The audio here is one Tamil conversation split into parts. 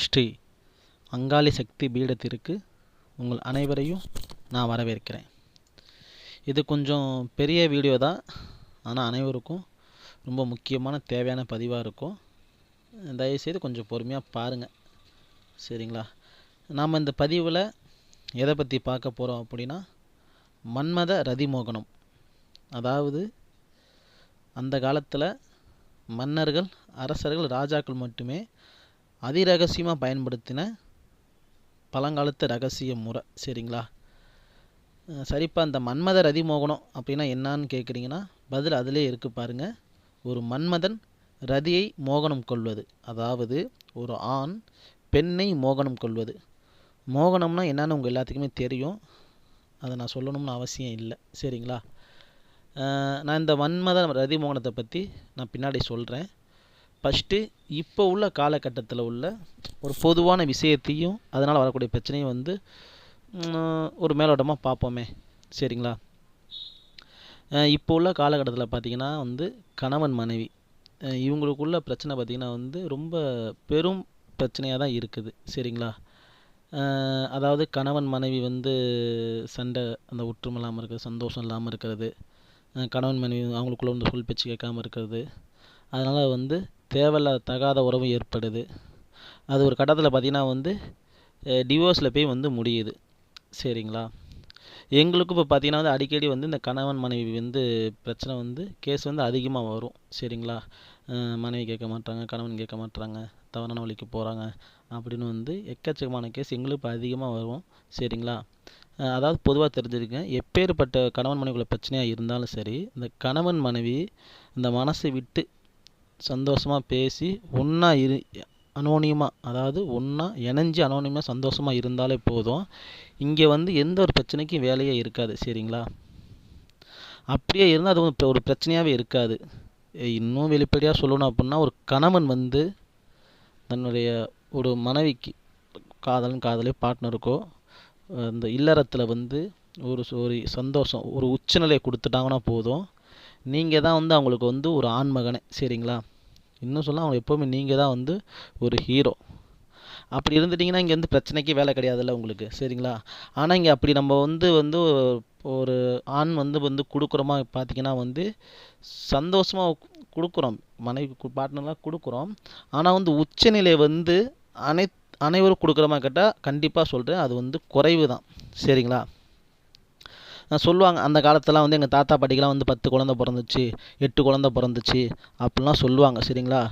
ஸ்ரீ அங்காளி சக்தி பீடத்திற்கு உங்கள் அனைவரையும் நான் வரவேற்கிறேன். இது கொஞ்சம் பெரிய வீடியோ தான். ஆனால் அனைவருக்கும் ரொம்ப முக்கியமான தேவையான பதிவாக இருக்கும். தயவுசெய்து கொஞ்சம் பொறுமையாக பாருங்கள் சரிங்களா? நாம் இந்த பதிவில் எதை பற்றி பார்க்க போகிறோம் அப்படின்னா மன்மத ரதிமோகனம். அதாவது அந்த காலத்தில் மன்னர்கள் அரசர்கள் ராஜாக்கள் மட்டுமே அதிரகசியமாக பயன்படுத்தின பழங்காலத்து ரகசிய முறை சரிங்களா? சரிப்பா இந்த மன்மத அதிமோகனம் அப்படின்னா என்னான்னு கேட்குறீங்கன்னா பதில் அதிலே இருக்கு பாருங்க. ஒரு மன்மதன் ரதியை மோகனம் கொள்வது. அதாவது ஒரு ஆண் பெண்ணை மோகனம் கொள்வது. மோகனம்னா என்னன்னு உங்கள் எல்லாத்துக்குமே தெரியும். அதை நான் சொல்லணும்னு அவசியம் இல்லை சரிங்களா? நான் இந்த மன்மத ரதிமோகனத்தை பற்றி நான் பின்னாடி சொல்கிறேன் ஃபஸ்ட்டு இப்போ உள்ள காலகட்டத்தில் உள்ள ஒரு பொதுவான விஷயத்தையும் அதனால் வரக்கூடிய பிரச்சனையும் வந்து ஒரு மேலோட்டமாக பார்ப்போமே. சரிங்களா? இப்போ உள்ள காலகட்டத்தில் பார்த்திங்கன்னா வந்து கணவன் மனைவி. இவங்களுக்குள்ள பிரச்சனை பார்த்திங்கன்னா வந்து ரொம்ப பெரும் பிரச்சனையாக தான் இருக்குது. சரிங்களா? அதாவது கணவன் மனைவி வந்து சண்டை அந்த ஒற்றுமை இல்லாமல் இருக்கிறது சந்தோஷம் இல்லாமல் இருக்கிறது. கணவன் மனைவி அவங்களுக்குள்ள வந்து சொல் பேச்சு கேட்காம இருக்கிறது. அதனால் வந்து தேவையில்லாத தகாத உறவு ஏற்படுது. அது ஒரு கட்டத்தில் பார்த்தீங்கன்னா வந்து டிவோர்ஸில் போய் வந்து முடியுது. சரிங்களா? எங்களுக்கும் இப்போ பார்த்தீங்கன்னா வந்து அடிக்கடி வந்து இந்த கணவன் மனைவி வந்து பிரச்சனை வந்து கேஸ் வந்து அதிகமாக வரும். சரிங்களா? மனைவி கேட்க மாட்டாங்க கணவன் கேட்க மாட்டாங்க தவறான வழிக்கு போகிறாங்க அப்படின்னு வந்து எக்கச்சக்கமான கேஸ் எங்களுக்கு இப்போ அதிகமாக வரும். சரிங்களா? அதாவது பொதுவாக தெரிஞ்சிருக்கேன் எப்பேற்பட்ட கணவன் மனைவிக்குள்ள பிரச்சனையாக இருந்தாலும் சரி இந்த கணவன் மனைவி இந்த மனசை விட்டு சந்தோஷமாக பேசி ஒன்றா இரு அனோனியமாக அதாவது ஒன்றா இணைஞ்சு அனோனியமாக சந்தோஷமாக இருந்தாலே போதும். இங்கே வந்து எந்த ஒரு பிரச்சனைக்கும் வேலையே இருக்காது சரிங்களா? அப்படியே இருந்தால் அது ஒரு- ஒரு பிரச்சனையாகவே இருக்காது. இன்னும் வெளிப்படையாக சொல்லணும் அப்படின்னா ஒரு கணவன் வந்து தன்னுடைய ஒரு மனைவிக்கு காதலன் காதலி பார்ட்னருக்கோ இந்த இல்லறத்தில் வந்து ஒரு ஒரு சந்தோஷம் ஒரு உச்சநிலையை கொடுத்துட்டாங்கன்னா போதும். நீங்கள் தான் வந்து அவங்களுக்கு வந்து ஒரு ஆண்மகனே சரிங்களா? இன்னும் சொன்னால் அவங்க எப்போவுமே நீங்கள் தான் வந்து ஒரு ஹீரோ அப்படி இருந்துட்டிங்கன்னா இங்கே வந்து பிரச்சனைக்கே வேலை கிடையாதுல்ல உங்களுக்கு சரிங்களா? ஆனால் இங்கே அப்படி நம்ம வந்து வந்து ஒரு ஆண் வந்து வந்து கொடுக்குறோமா பார்த்தீங்கன்னா வந்து சந்தோஷமாக கொடுக்குறோம். மனைவி பார்ட்னர்லாம் கொடுக்குறோம். ஆனால் வந்து உச்சநிலை வந்து அனை அனைவரும் கொடுக்குறமா கேட்டால் கண்டிப்பாக சொல்கிறேன் அது வந்து குறைவு தான் சரிங்களா? சொல்லுவாங்க அந்த காலத்துலலாம் வந்து எங்கள் தாத்தா பாட்டிக்கெலாம் வந்து பத்து குழந்த பிறந்துச்சு எட்டு குழந்த பிறந்துச்சு அப்படிலாம் சொல்லுவாங்க சரிங்களா?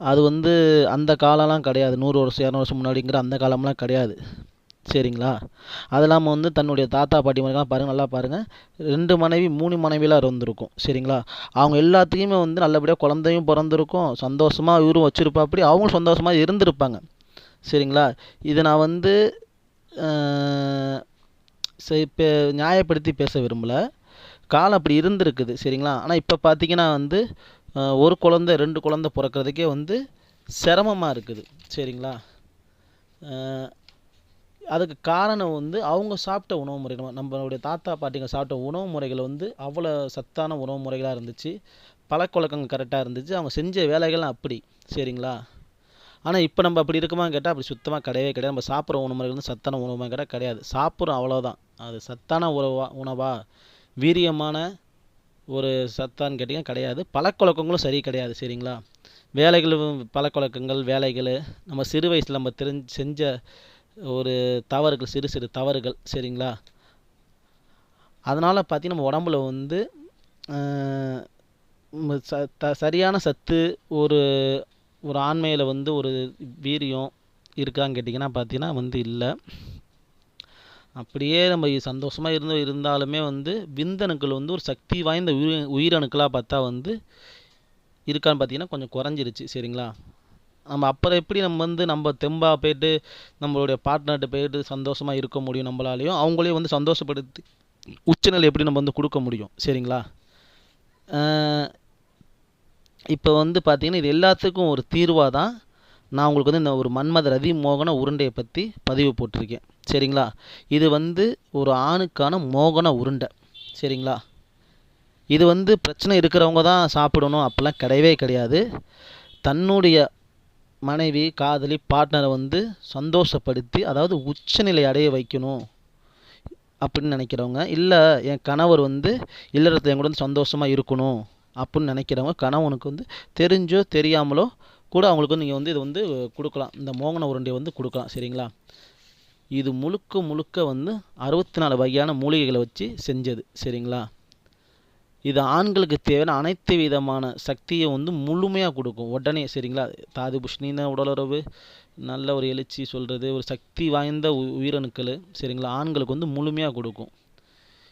அது வந்து அந்த காலம்லாம் கிடையாது. நூறு வருஷம் இரநூறு வருஷம் முன்னாடிங்கிற அந்த காலம்லாம் கிடையாது சரிங்களா? அது இல்லாமல் வந்து தன்னுடைய தாத்தா பாட்டி மாதிரிலாம் பாருங்கள் நல்லா பாருங்கள் ரெண்டு மனைவி மூணு மனைவிலாம் இருந்திருக்கும் சரிங்களா? அவங்க எல்லாத்துக்குமே வந்து நல்லபடியாக குழந்தையும் பிறந்திருக்கும் சந்தோஷமாக இவரும் வச்சுருப்பாப்படி அவங்களும் சந்தோஷமாக இருந்திருப்பாங்க சரிங்களா? இதை நான் வந்து சரி இப்போ நியாயப்படுத்தி பேச விரும்பலை. காலம் அப்படி இருந்திருக்குது சரிங்களா? ஆனால் இப்போ பார்த்தீங்கன்னா வந்து ஒரு குழந்தை ரெண்டு குழந்தை பிறக்கிறதுக்கே வந்து சிரமமாக இருக்குது சரிங்களா? அதுக்கு காரணம் வந்து அவங்க சாப்பிட்ட உணவு முறை நம்ம நம்மளுடைய தாத்தா பாட்டிங்க சாப்பிட்ட உணவு முறைகள் வந்து அவ்வளோ சத்தான உணவு முறைகளாக இருந்துச்சு. பழக்கவழக்கங்கள் கரெக்டாக இருந்துச்சு. அவங்க செஞ்ச வேலைகள்லாம் அப்படி சரிங்களா? ஆனால் இப்போ நம்ம அப்படி இருக்குமான்னு கேட்டால் அப்படி சுத்தமாக கிடையவே கிடையாது. நம்ம சாப்பிட்ற உணவு முறைகள் வந்து சத்தான உணவு கேட்டால் கிடையாது. சாப்பிட்றோம் அவ்வளோதான் அது சத்தான உணவா உணவா? வீரியமான ஒரு சத்தான்னு கேட்டிங்கன்னா கிடையாது. பழக்கொழக்கங்களும் சரி கிடையாது சரிங்களா? வேலைகளும் பழக்கொழக்கங்கள் வேலைகள் நம்ம சிறு வயசில் நம்ம தெரிஞ்சு செஞ்ச ஒரு தவறுகள் சிறு சிறு தவறுகள் சரிங்களா? அதனால் பார்த்திங்கன்னா நம்ம உடம்புல வந்து ச த சரியான சத்து ஒரு ஒரு ஆண்மையில் வந்து ஒரு வீரியம் இருக்கான்னு கேட்டிங்கன்னா பார்த்தீங்கன்னா வந்து இல்லை. அப்படியே நம்ம சந்தோஷமாக இருந்து இருந்தாலுமே வந்து விந்தணுக்கள் வந்து ஒரு சக்தி வாய்ந்த உயிர் உயிரணுக்களாக பார்த்தா வந்து இருக்கான்னு பார்த்தீங்கன்னா கொஞ்சம் குறைஞ்சிருச்சு. சரிங்களா? நம்ம அப்புறம் எப்படி நம்ம வந்து நம்ம தெம்பாக போயிட்டு நம்மளுடைய பார்ட்னர்கிட்ட போயிட்டு சந்தோஷமாக இருக்க முடியும் நம்மளாலையும்? அவங்களையும் வந்து சந்தோஷப்படுத்தி உச்சநிலை எப்படி நம்ம வந்து கொடுக்க முடியும்? சரிங்களா? இப்போ வந்து பார்த்தீங்கன்னா இது எல்லாத்துக்கும் ஒரு தீர்வாக தான் நான் உங்களுக்கு வந்து இந்த ஒரு மன்மத ரதி மோகன உருண்டையை பற்றி பதிவு போட்டிருக்கேன். சரிங்களா? இது வந்து ஒரு ஆணுக்கான மோகன உருண்டை. சரிங்களா? இது வந்து பிரச்சனை இருக்கிறவங்க தான் சாப்பிடணும் அப்போல்லாம் கிடையவே கிடையாது. தன்னுடைய மனைவி காதலி பார்ட்னரை வந்து சந்தோஷப்படுத்தி அதாவது உச்சநிலை அடைய வைக்கணும் அப்படின்னு நினைக்கிறவங்க. இல்லை என் கணவர் வந்து இல்லறத்தில் என் கூட வந்து சந்தோஷமாக இருக்கணும். அப்படின்னு நினைக்கிறவங்க கணவனுக்கு வந்து தெரிஞ்சோ தெரியாமலோ கூட அவங்களுக்கு வந்து நீங்கள் வந்து இது வந்து கொடுக்கலாம். இந்த மோகன உருண்டையை வந்து கொடுக்கலாம் சரிங்களா? இது முழுக்க முழுக்க வந்து அறுபத்தி நாலு வகையான மூலிகைகளை வச்சு செஞ்சது சரிங்களா? இது ஆண்களுக்கு தேவையான அனைத்து விதமான சக்தியை வந்து முழுமையாக கொடுக்கும். உடனே சரிங்களா? தாது புஷ்ணின உடலுறவு நல்ல ஒரு எழுச்சி சொல்கிறது ஒரு சக்தி வாய்ந்த உ உயிரணுக்கள் சரிங்களா? ஆண்களுக்கு வந்து முழுமையாக கொடுக்கும்.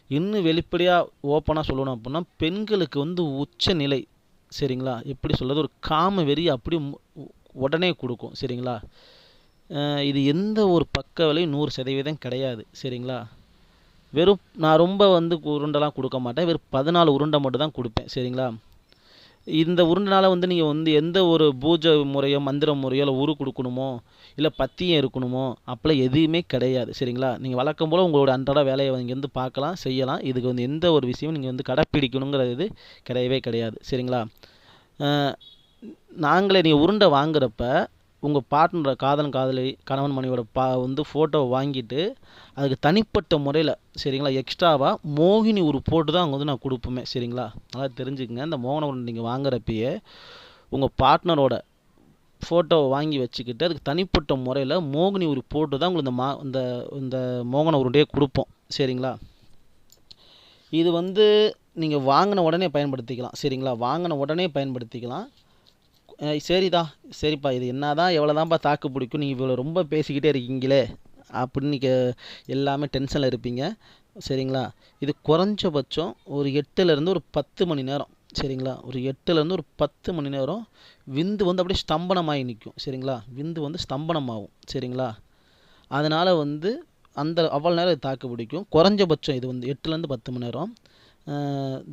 இன்னும் வெளிப்படையாக ஓப்பனாக சொல்லணும் அப்படின்னா பெண்களுக்கு வந்து உச்ச நிலை சரிங்களா? எப்படி சொல்கிறது ஒரு காம வெறி அப்படி உடனே கொடுக்கும் சரிங்களா? இது எந்த ஒரு பக்க விலையும் நூறு சதவீதம் கிடையாது சரிங்களா? வெறும் நான் ரொம்ப வந்து உருண்டைலாம் கொடுக்க மாட்டேன். வெறும் பதினாலு உருண்டை மட்டும் தான் கொடுப்பேன் சரிங்களா? இந்த உருண்டைனால வந்து நீங்கள் வந்து எந்த ஒரு பூஜை முறையோ மந்திர முறையோ இல்லை உரு கொடுக்கணுமோ இல்லை பத்தியம் இருக்கணுமோ அப்போலாம் எதுவுமே கிடையாது சரிங்களா? நீங்கள் வழக்கம் போல் உங்களோட அன்றாட வேலையை இங்கேருந்து பார்க்கலாம் செய்யலாம். இதுக்கு வந்து எந்த ஒரு விஷயமும் நீங்கள் வந்து கடைப்பிடிக்கணுங்கிறது இது கிடையவே கிடையாது சரிங்களா? நாங்களே நீங்கள் உருண்டை வாங்குறப்ப உங்கள் பார்ட்னர் காதலன் காதலி கணவன் மனைவியோட பா வந்து ஃபோட்டோவை வாங்கிட்டு அதுக்கு தனிப்பட்ட முறையில் சரிங்களா எக்ஸ்ட்ராவாக மோகினி ஒரு போட்டு தான் அங்கே வந்து நான் கொடுப்போமே சரிங்களா? நல்லா தெரிஞ்சுக்கங்க. இந்த மோகன உருண்டை நீங்கள் வாங்குறப்பயே உங்கள் பார்ட்னரோட ஃபோட்டோவை வாங்கி வச்சுக்கிட்டு அதுக்கு தனிப்பட்ட முறையில் மோகினி ஒரு போட்டு தான் உங்களுக்கு இந்த மா இந்த இந்த மோகன உருண்டையே கொடுப்போம் சரிங்களா? இது வந்து நீங்கள் வாங்கின உடனே பயன்படுத்திக்கலாம் சரிங்களா? வாங்கின உடனே பயன்படுத்திக்கலாம். சரிதா சரிப்பா இது என்னதான் எவ்வளோதான்ப்பா தாக்கு பிடிக்கும்? நீங்கள் இவ்வளோ ரொம்ப பேசிக்கிட்டே இருக்கீங்களே. அப்படின்னு நீங்கள் எல்லாமே டென்ஷனில் இருப்பீங்க. சரிங்களா? இது குறைஞ்சபட்சம் ஒரு எட்டுலேருந்து ஒரு பத்து மணி நேரம். சரிங்களா? ஒரு எட்டுலேருந்து ஒரு பத்து மணி நேரம் விந்து வந்து அப்படியே ஸ்தம்பனமாகி நிற்கும் சரிங்களா? விந்து வந்து ஸ்தம்பனமாகும். சரிங்களா? அதனால் வந்து அந்த அவ்வளோ நேரம் இது தாக்கு பிடிக்கும். குறைஞ்சபட்சம் இது வந்து எட்டுலேருந்து பத்து மணி நேரம்.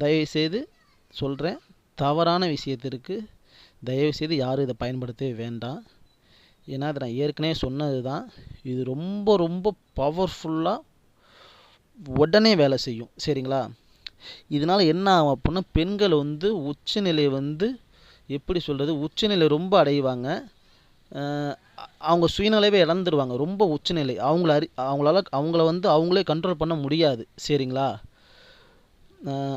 தயவுசெய்து சொல்கிறேன் தவறான விஷயத்திற்கு தயவுசெய்து யாரும் இதை பயன்படுத்தவே வேண்டாம். ஏன்னா அதை நான் ஏற்கனவே சொன்னது தான் இது ரொம்ப ரொம்ப பவர்ஃபுல்லாக உடனே வேலை செய்யும். சரிங்களா? இதனால் என்ன ஆகும் அப்படின்னா பெண்கள் வந்து உச்சநிலை வந்து எப்படி சொல்கிறது உச்சநிலை ரொம்ப அடைவாங்க. அவங்க சுயநிலைவே இழந்துருவாங்க. ரொம்ப உச்சநிலை. அவங்கள அறி அவங்களால அவங்கள வந்து அவங்களே கண்ட்ரோல் பண்ண முடியாது. சரிங்களா?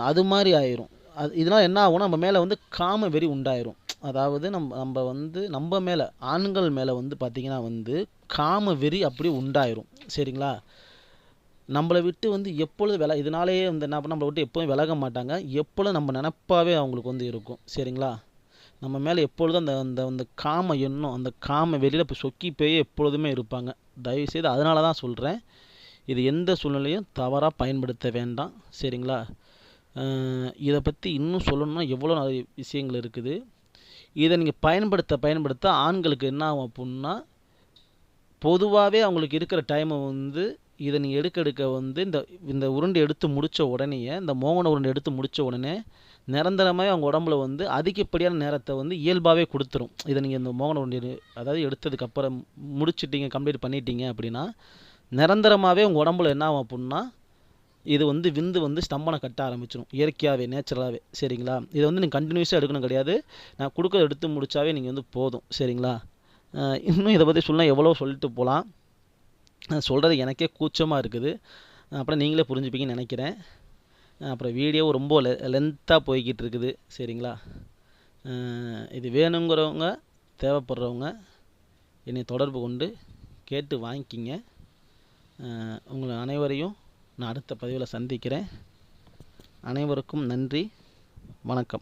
அது மாதிரி ஆயிரும். அது இதனால் என்ன ஆகும்னா நம்ம மேலே வந்து காம வெறி உண்டாயிரும். அதாவது நம்ம நம்ம வந்து நம்ம மேலே ஆண்கள் மேலே வந்து பார்த்திங்கன்னா வந்து காம வெறி அப்படியே உண்டாயிரும். சரிங்களா? நம்மளை விட்டு வந்து எப்பொழுது வில இதனாலேயே வந்து என்ன பண்ண நம்மளை விட்டு எப்போதும் விலக மாட்டாங்க. எப்பொழுதும் நம்ம நினப்பாவே அவங்களுக்கு வந்து இருக்கும். சரிங்களா? நம்ம மேலே எப்பொழுதும் அந்த அந்த அந்த காம எண்ணம் அந்த காம வெளியில் இப்போ சொக்கி போய் எப்பொழுதுமே இருப்பாங்க. தயவுசெய்து அதனால தான் சொல்கிறேன் இது எந்த சூழ்நிலையும் தவறாக பயன்படுத்த வேண்டாம். சரிங்களா? இதை பற்றி இன்னும் சொல்லணும்னா எவ்வளோ நிறைய விஷயங்கள் இருக்குது. இதை நீங்கள் பயன்படுத்த பயன்படுத்த ஆண்களுக்கு என்ன ஆகும் அப்புடின்னா பொதுவாகவே அவங்களுக்கு இருக்கிற டைமை வந்து இதை நீங்கள் எடுக்க எடுக்க வந்து இந்த இந்த உருண்டை எடுத்து முடித்த உடனேயே இந்த மோகன உருண்டை எடுத்து முடித்த உடனே நிரந்தரமாகவே அவங்க உடம்புல வந்து அதிகப்படியான நேரத்தை வந்து இயல்பாகவே கொடுத்துரும். இதை நீங்கள் இந்த மோகன உருண்டை அதாவது எடுத்ததுக்கப்புறம் முடிச்சிட்டிங்க கம்ப்ளீட் பண்ணிட்டீங்க அப்படின்னா நிரந்தரமாகவே உங்கள் உடம்புல என்ன ஆகும் அப்புடின்னா இது வந்து விந்து வந்து ஸ்டம்பனை கட்ட ஆரம்பிச்சிடும் இயற்கையாகவே நேச்சுரலாகவே சரிங்களா? இதை வந்து நீங்கள் கண்டினியூஸாக எடுக்கணும் கிடையாது. நான் கொடுக்கறத எடுத்து முடிச்சாவே நீங்கள் வந்து போதும். சரிங்களா? இன்னும் இதை பற்றி சொல்லலாம் எவ்வளோ சொல்லிட்டு போகலாம் சொல்கிறது எனக்கே கூச்சமாக இருக்குது. அப்புறம் நீங்களே புரிஞ்சுப்பீங்கன்னு நினைக்கிறேன். அப்புறம் வீடியோ ரொம்ப லெ லென்த்தாக போய்கிட்டு இருக்குது. சரிங்களா? இது வேணுங்கிறவங்க தேவைப்படுறவங்க என்னை தொடர்பு கொண்டு கேட்டு வாங்கிக்கிங்க. உங்களை அனைவரையும் நான் அடுத்த பதிவில் சந்திக்கிறேன். அனைவருக்கும் நன்றி. வணக்கம்.